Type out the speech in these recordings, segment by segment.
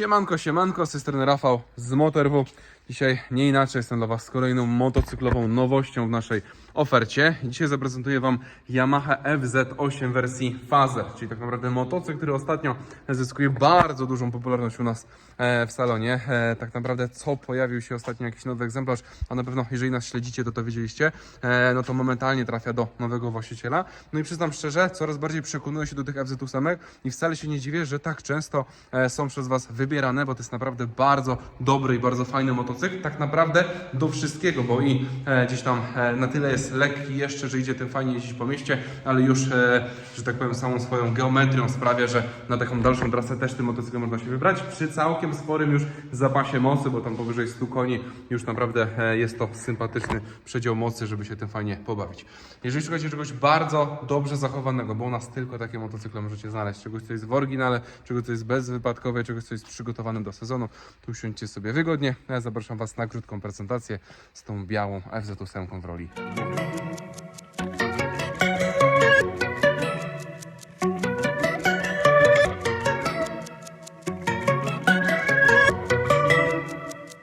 Siemanko, siemanko, z tej strony Rafał z MotorW. Dzisiaj nie inaczej jestem dla Was z kolejną motocyklową nowością w naszej ofercie. Dzisiaj zaprezentuję Wam Yamaha FZ8 wersji Fazer, czyli tak naprawdę motocykl, który ostatnio zyskuje bardzo dużą popularność u nas e, w salonie. E, Tak naprawdę co pojawił się ostatnio jakiś nowy egzemplarz, a na pewno jeżeli nas śledzicie, to to wiedzieliście, e, no to momentalnie trafia do nowego właściciela. No i przyznam szczerze, coraz bardziej przekonuję się do tych FZ8 i wcale się nie dziwię, że tak często są przez Was wybierane, bo to jest naprawdę bardzo dobry i bardzo fajny motocykl. Tak naprawdę do wszystkiego, bo i gdzieś tam na tyle jest lekki jeszcze, że idzie tym fajnie jeździć po mieście, ale już, e, że tak powiem, samą swoją geometrią sprawia, że na taką dalszą trasę też tym motocyklem można się wybrać. Przy całkiem sporym już zapasie mocy, bo tam powyżej 100 koni już naprawdę e, jest to sympatyczny przedział mocy, żeby się tym fajnie pobawić. Jeżeli szukacie czegoś bardzo dobrze zachowanego, bo u nas tylko takie motocykle możecie znaleźć, czegoś co jest w oryginale, czegoś co jest bezwypadkowe, czegoś co jest przygotowane do sezonu, to usiądźcie sobie wygodnie. Ja zapraszam Was na krótką prezentację z tą białą FZ8 w roli.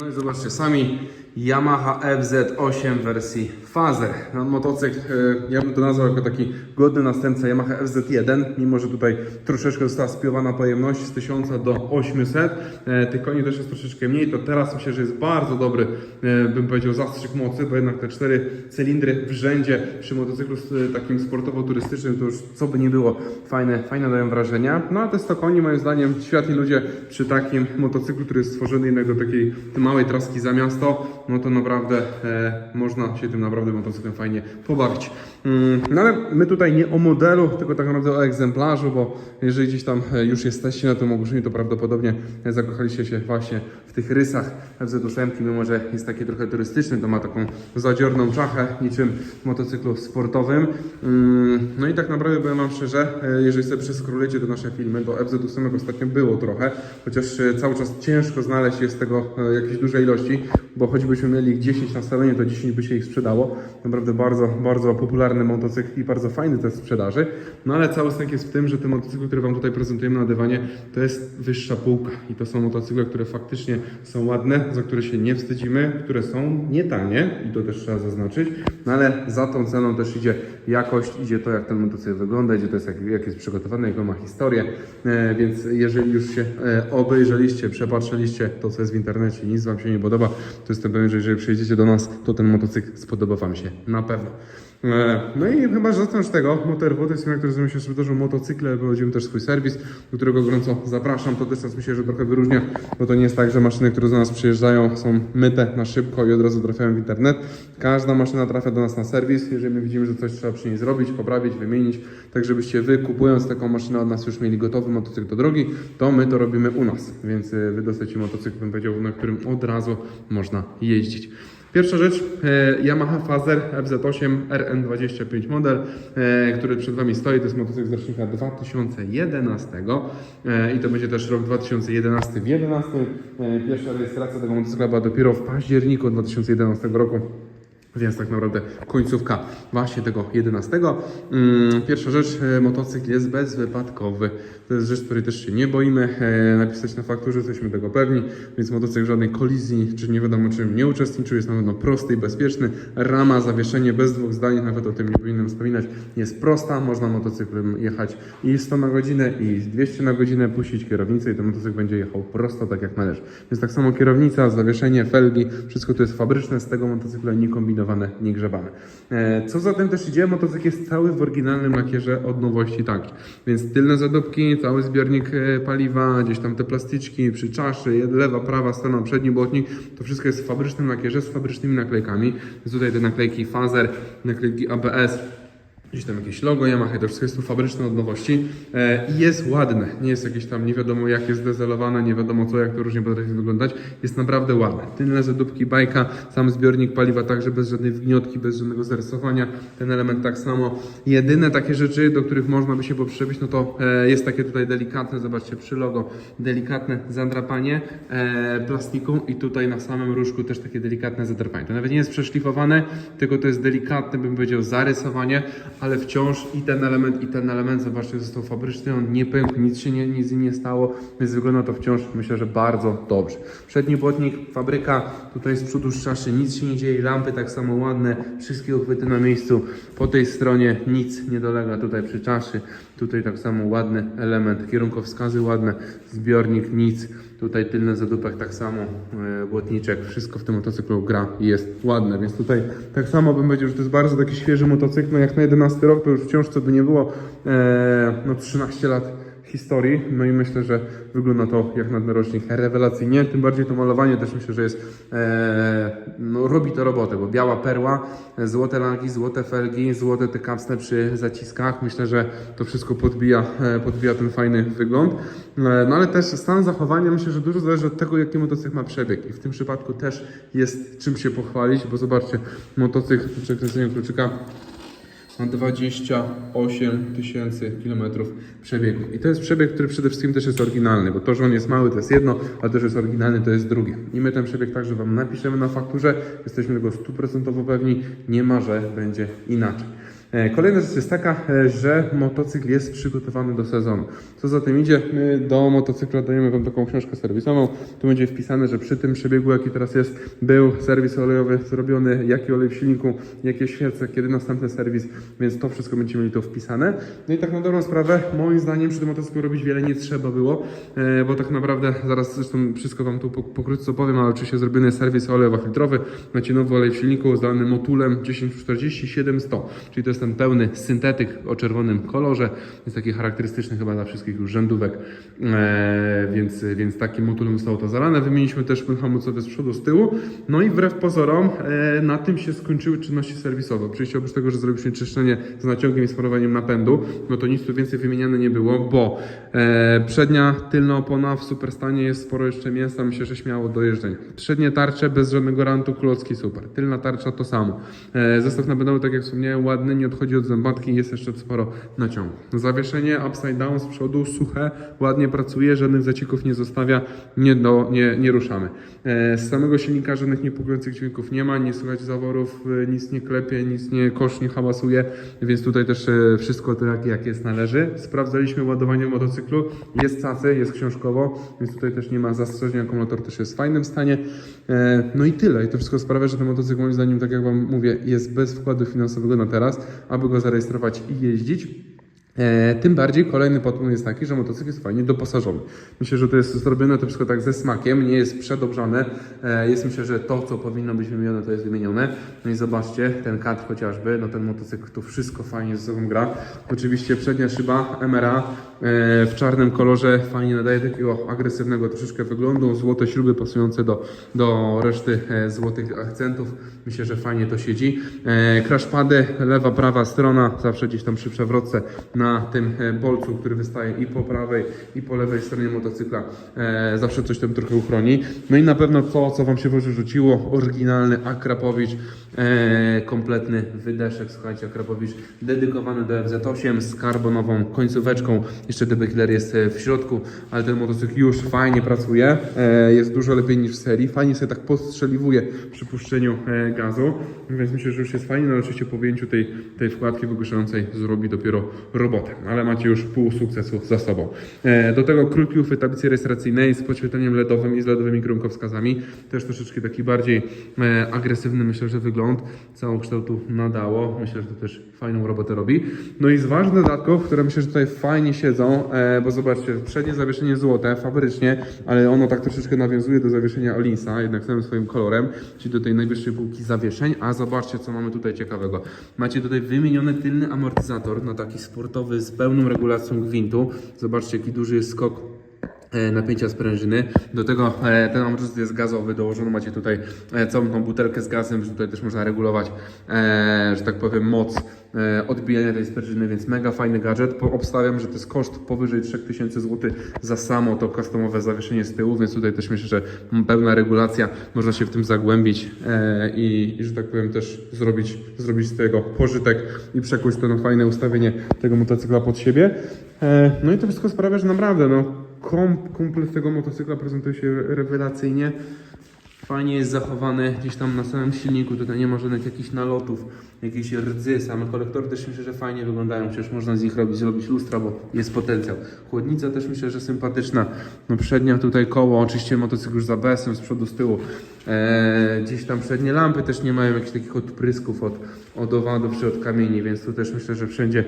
No i zobaczcie sami, Yamaha FZ8 w wersji Fazer. No, motocykl, e, ja bym to nazwał jako taki godny następca Yamaha FZ1, mimo że tutaj troszeczkę została spiowana pojemność z 1000 do 800. E, Tych koni też jest troszeczkę mniej, to teraz myślę, że jest bardzo dobry, e, bym powiedział, zastrzyk mocy, bo jednak te cztery cylindry w rzędzie przy motocyklu takim sportowo-turystycznym to już co by nie było, fajne, fajne dają wrażenia. No a te 100 koni moim zdaniem światli ludzie przy takim motocyklu, który jest stworzony jednak do takiej małej traski za miasto, no to naprawdę e, można się tym naprawdę motocyklem fajnie pobawić. Mm, no ale my tutaj nie o modelu, tylko tak naprawdę o egzemplarzu, bo jeżeli gdzieś tam e, już jesteście na tym ogłoszeniu, to prawdopodobnie zakochaliście się właśnie w tych rysach FZ8, mimo że jest taki trochę turystyczny, to ma taką zadziorną czachę, niczym w motocyklu sportowym. Mm, No i tak naprawdę powiem Wam szczerze, e, jeżeli sobie przeskrolujecie te nasze filmy, to FZ8 ostatnio było trochę, chociaż e, cały czas ciężko znaleźć jest tego e, jakieś duże ilości, bo choćbyśmy mieli ich 10 na salonie, to 10 by się ich sprzedało. Naprawdę bardzo, bardzo popularny motocykl i bardzo fajny test sprzedaży. No ale cały sęk jest w tym, że te motocykle, które Wam tutaj prezentujemy na dywanie, to jest wyższa półka i to są motocykle, które faktycznie są ładne, za które się nie wstydzimy, które są nie tanie i to też trzeba zaznaczyć, no ale za tą ceną też idzie jakość, idzie to jak ten motocykl wygląda, idzie to jest jak, jak jest przygotowany, jaką ma historię, e, więc jeżeli już się e, obejrzeliście, przepatrzyliście to, co jest w internecie nic Wam się nie podoba, to jestem pewien, że jeżeli przyjedziecie do nas, to ten motocykl spodoba Wam się na pewno. E, No i chyba, że zacząć tego, MotorWo to jest firma, która zajmuje się sprzedażą motocykle, prowadzimy też swój serwis, do którego gorąco zapraszam. To nas myślę, że trochę wyróżnia, bo to nie jest tak, że maszyny, które do nas przyjeżdżają są myte na szybko i od razu trafiają w internet. Każda maszyna trafia do nas na serwis, jeżeli my widzimy, że coś trzeba przy niej zrobić, poprawić, wymienić, tak żebyście wy kupując taką maszynę od nas już mieli gotowy motocykl do drogi, to my to robimy u nas, więc y, wy dostajecie motocykl, bym powiedział, na którym od razu można jeździć. Pierwsza rzecz, e, Yamaha Fazer FZ8 RN25 model, e, który przed Wami stoi, to jest motocykl z rocznika 2011 e, i to będzie też rok 2011 w 11. E, Pierwsza rejestracja tego motocykla była dopiero w październiku 2011 roku. Więc tak naprawdę końcówka właśnie tego 11. Mm, Pierwsza rzecz, e, motocykl jest bezwypadkowy. To jest rzecz, której też się nie boimy e, napisać na fakturze, jesteśmy tego pewni, więc motocykl żadnej kolizji, czy nie wiadomo czym nie uczestniczył, jest na pewno prosty i bezpieczny. Rama, zawieszenie bez dwóch zdań, nawet o tym nie powinienem wspominać, jest prosta. Można motocyklem jechać i 100 na godzinę, i 200 na godzinę, puścić kierownicę i ten motocykl będzie jechał prosto, tak jak należy. Więc tak samo kierownica, zawieszenie, felgi, wszystko to jest fabryczne, z tego motocykla nie kombinowane, nie grzebane. E, Co za tym też idzie, motocykl jest cały w oryginalnym lakierze od nowości taki. Więc tylne zadupki, cały zbiornik e, paliwa, gdzieś tam te plastyczki przy czaszy, lewa, prawa strona, przedni błotnik, to wszystko jest w fabrycznym lakierze z fabrycznymi naklejkami. Więc tutaj te naklejki Fazer, naklejki ABS, Gdzieś tam jakieś logo Yamaha, to wszystko jest tu fabryczne od nowości e, i jest ładne. Nie jest jakieś tam nie wiadomo jak jest dezelowane, nie wiadomo co, jak to różnie potrafi wyglądać. Jest naprawdę ładne. Tylne zadupki bajka, sam zbiornik paliwa także bez żadnej wgniotki, bez żadnego zarysowania. Ten element tak samo. Jedyne takie rzeczy, do których można by się poprzebić, no to e, jest takie tutaj delikatne, zobaczcie przy logo, delikatne zadrapanie e, plastiku i tutaj na samym różku też takie delikatne zadrapanie. To nawet nie jest przeszlifowane, tylko to jest delikatne, bym powiedział, zarysowanie, ale wciąż i ten element, i ten element, zobaczcie, został fabryczny, on nie pękł, nic się nie, nic nie stało, więc wygląda to wciąż, myślę, że bardzo dobrze. Przedni błotnik, fabryka, tutaj z przodu czaszy, nic się nie dzieje, lampy tak samo ładne, wszystkie uchwyty na miejscu. Po tej stronie nic nie dolega tutaj przy czaszy, tutaj tak samo ładny element, kierunkowskazy ładne, zbiornik, nic. Tutaj tylny zadupek tak samo, e, błotniczek, wszystko w tym motocyklu gra i jest ładne, więc tutaj tak samo bym powiedział, że to jest bardzo taki świeży motocykl, no jak na 11 rok to już wciąż co by nie było, e, no 13 lat historii, no i myślę, że wygląda to jak na ten rocznik rewelacyjnie, tym bardziej to malowanie też myślę, że jest, e, no robi to robotę, bo biała perła, złote lagi, złote felgi, złote te kapsle przy zaciskach, myślę, że to wszystko podbija, e, podbija ten fajny wygląd, E, no ale też stan zachowania myślę, że dużo zależy od tego, jaki motocykl ma przebieg. I w tym przypadku też jest czym się pochwalić, bo zobaczcie, motocykl przy przekręceniu kluczyka 28 tysięcy kilometrów przebiegu. I to jest przebieg, który przede wszystkim też jest oryginalny, bo to, że on jest mały, to jest jedno, a to, że jest oryginalny, to jest drugie. I my ten przebieg także Wam napiszemy na fakturze, jesteśmy tego stuprocentowo pewni, nie ma, że będzie inaczej. E, Kolejna rzecz jest taka, e, że motocykl jest przygotowany do sezonu. Co za tym idzie, my do motocykla dajemy Wam taką książkę serwisową. Tu będzie wpisane, że przy tym przebiegu, jaki teraz jest, był serwis olejowy zrobiony, jaki olej w silniku, jakie świece, kiedy następny serwis, więc to wszystko będziemy mieli tu wpisane. No i tak na dobrą sprawę, moim zdaniem przy tym motocyklu robić wiele nie trzeba było, e, bo tak naprawdę, zaraz zresztą wszystko Wam tu po- pokrótce opowiem, ale oczywiście zrobiony serwis olejowo-filtrowy, macie nowy olej w silniku z motulem 1040 700, czyli to jest ten pełny syntetyk o czerwonym kolorze, jest taki charakterystyczny chyba dla wszystkich już rzędówek, e, więc, więc takim motulem zostało to zalane. Wymieniliśmy też płyn hamulcowy z przodu, z tyłu, no i wbrew pozorom e, na tym się skończyły czynności serwisowe. Oczywiście oprócz tego, że zrobiliśmy czyszczenie z naciągiem i sparowaniem napędu, no to nic tu więcej wymieniane nie było, bo e, przednia tylna opona w superstanie jest sporo jeszcze mięsa, myślę, że śmiało do jeżdżenia. Przednie tarcze bez żadnego rantu, klocki super. Tylna tarcza to samo. E, zestaw napędowy, tak jak wspomniałem, ładny, nie odchodzi od zębatki, jest jeszcze sporo naciągu. Zawieszenie upside down z przodu, suche, ładnie pracuje, żadnych zacieków nie zostawia, nie, do, nie, nie ruszamy. E, z samego silnika żadnych niepokojących dźwięków nie ma, nie słychać zaworów, e, nic nie klepie, nic nie kosz, nie hałasuje, więc tutaj też e, wszystko tak jak jest należy. Sprawdzaliśmy ładowanie motocyklu, jest cacy, jest książkowo, więc tutaj też nie ma zastrzeżeń, akumulator też jest w fajnym stanie. No i tyle. I to wszystko sprawia, że ten motocykl moim zdaniem, tak jak Wam mówię, jest bez wkładu finansowego na teraz, aby go zarejestrować i jeździć. E, tym bardziej kolejny podpunkt jest taki, że motocykl jest fajnie doposażony. Myślę, że to jest zrobione to wszystko tak ze smakiem, nie jest przedobrzane. E, jest myślę, że to, co powinno być wymienione, to jest wymienione. No i zobaczcie, ten kadr chociażby, no ten motocykl tu wszystko fajnie ze sobą gra. Oczywiście przednia szyba MRA e, w czarnym kolorze fajnie nadaje takiego agresywnego troszeczkę wyglądu. Złote śruby pasujące do, do reszty złotych akcentów. Myślę, że fajnie to siedzi. Crashpady, lewa, prawa strona, zawsze gdzieś tam przy przewrotce na tym e, bolcu, który wystaje i po prawej, i po lewej stronie motocykla. E, zawsze coś tam trochę uchroni. No i na pewno to, co Wam się w rzuciło, oryginalny Akrapowicz, e, kompletny wydeszek, słuchajcie, Akrapowicz dedykowany do FZ8 z karbonową końcóweczką. Jeszcze DB jest w środku, ale ten motocykl już fajnie pracuje, jest dużo lepiej niż w serii, fajnie sobie tak postrzeliwuje przy puszczeniu gazu, więc myślę, że już jest fajnie, no ale oczywiście po wyjęciu tej, tej wkładki wygłuszającej zrobi dopiero robotę, ale macie już pół sukcesu za sobą. E, do tego krótki tablicy rejestracyjnej z podświetleniem LEDowym i z LEDowymi kierunkowskazami, też troszeczkę taki bardziej e, agresywny myślę, że wygląd całokształtu nadało, myślę, że to też fajną robotę robi. No i z ważnych dodatków, które myślę, że tutaj fajnie siedzą, e, bo zobaczcie, przednie zawieszenie złote, fabrycznie, ale ono tak troszeczkę nawiązuje do zawieszenia Olinsa, jednak samym swoim kolorem, czyli do tej najwyższej półki zawieszeń, a zobaczcie, co mamy tutaj ciekawego. Macie tutaj wymieniony tylny amortyzator na taki sportowy z pełną regulacją gwintu. Zobaczcie, jaki duży jest skok napięcia sprężyny. Do tego e, ten amortyzator jest gazowy, dołożono macie tutaj e, całą tą butelkę z gazem, że tutaj też można regulować, e, że tak powiem, moc e, odbijania tej sprężyny, więc mega fajny gadżet. Obstawiam, że to jest koszt powyżej 3000 zł za samo to customowe zawieszenie z tyłu, więc tutaj też myślę, że pełna regulacja, można się w tym zagłębić e, i, i, że tak powiem, też zrobić, zrobić z tego pożytek i przekuć to na fajne ustawienie tego motocykla pod siebie. E, no i to wszystko sprawia, że naprawdę, no, kom, kumpel z tego motocykla prezentuje się rewelacyjnie. Fajnie jest zachowany gdzieś tam na samym silniku, tutaj nie ma żadnych jakichś nalotów, jakieś rdzy, same kolektory też myślę, że fajnie wyglądają, przecież można z nich robić, zrobić lustra, bo jest potencjał. Chłodnica też myślę, że sympatyczna, no przednia tutaj koło, oczywiście motocykl już z ABS-em z przodu, z tyłu, eee, gdzieś tam przednie lampy też nie mają jakichś takich odprysków od, od owadów czy od kamieni, więc tu też myślę, że wszędzie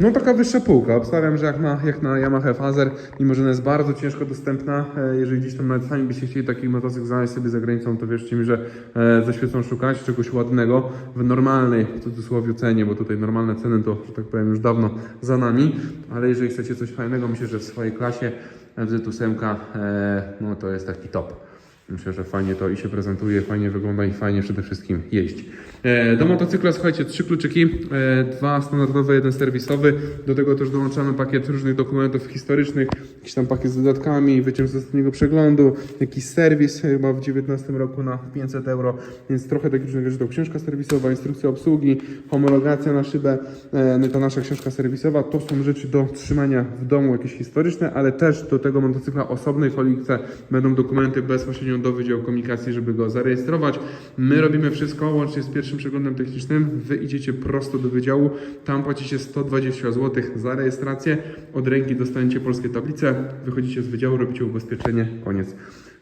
No taka wyższa półka. Obstawiam, że jak na, jak na Yamaha Fazer, mimo że ona jest bardzo ciężko dostępna, e, jeżeli gdzieś tam nawet sami byście chcieli taki motocykl znaleźć sobie za granicą, to wierzcie mi, że e, ze świecą szukać czegoś ładnego w normalnej, w cudzysłowie cenie, bo tutaj normalne ceny to, że tak powiem, już dawno za nami, ale jeżeli chcecie coś fajnego, myślę, że w swojej klasie FZ8 e, no to jest taki top. Myślę, że fajnie to i się prezentuje, fajnie wygląda i fajnie przede wszystkim jeździ. E, Do motocykla słuchajcie, trzy kluczyki, e, dwa standardowe, jeden serwisowy. Do tego też dołączamy pakiet różnych dokumentów historycznych, jakiś tam pakiet z dodatkami, wyciąg z ostatniego przeglądu, jakiś serwis chyba w 2019 roku na 500 euro, więc trochę takich różnych rzeczy. To książka serwisowa, instrukcja obsługi, homologacja na szybę, e, no i ta nasza książka serwisowa. To są rzeczy do trzymania w domu, jakieś historyczne, ale też do tego motocykla osobnej folice będą dokumenty bezpośrednio do Wydziału Komunikacji, żeby go zarejestrować. My robimy wszystko łącznie z pierwszym przeglądem technicznym. Wy idziecie prosto do wydziału, tam płacicie 120 zł za rejestrację. Od ręki dostaniecie polskie tablice, wychodzicie z wydziału, robicie ubezpieczenie, koniec.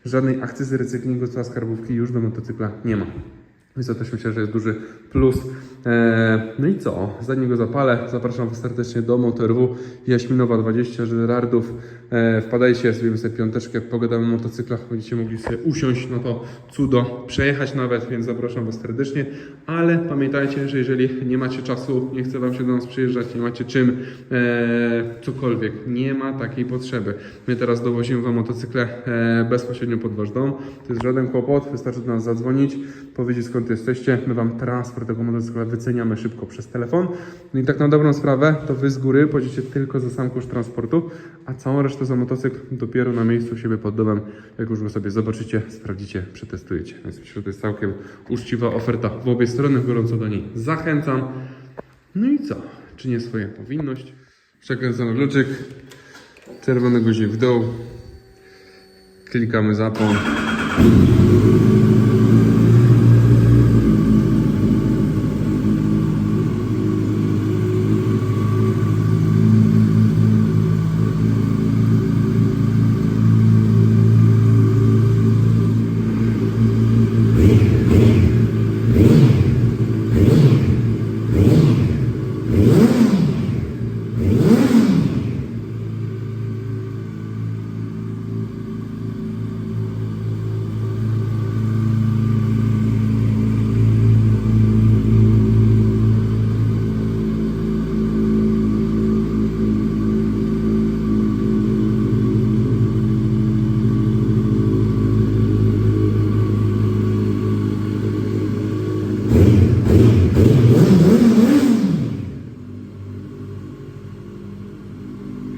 Żadnej akcyzy recyklingu cła skarbówki już do motocykla nie ma. Więc to też myślę, że jest duży plus. Eee, no i co? Zanim go zapalę, zapraszam Was serdecznie do MotorW Jaśminowa 20 Żyrardów. Eee, wpadajcie, zrobimy sobie piąteczkę, pogadamy o motocyklach, będziecie mogli sobie usiąść, no to cudo, przejechać nawet, więc zapraszam Was serdecznie. Ale pamiętajcie, że jeżeli nie macie czasu, nie chce Wam się do nas przyjeżdżać, nie macie czym, eee, cokolwiek, nie ma takiej potrzeby. My teraz dowozimy Wam motocykle eee, bezpośrednio pod Wasz dom. To jest żaden kłopot, wystarczy do nas zadzwonić, powiedzieć skąd jesteście. My Wam transport tego motocykla wyceniamy szybko przez telefon. No i tak na dobrą sprawę, to Wy z góry płacicie tylko za sam koszt transportu, a całą resztę za motocykl dopiero na miejscu siebie pod domem, jak już go sobie zobaczycie, sprawdzicie, przetestujecie. Więc myślę, że to jest całkiem uczciwa oferta w obie strony, gorąco do niej zachęcam. No i co? Czynię swoją powinność. Przekręcamy kluczyk, czerwony guzik w dół, klikamy zapłon.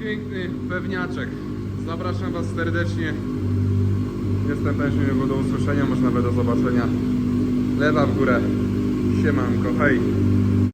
Piękny pewniaczek. Zapraszam Was Jestem pewnie do usłyszenia, może nawet do zobaczenia. Lewa w górę. Siemanko, hej.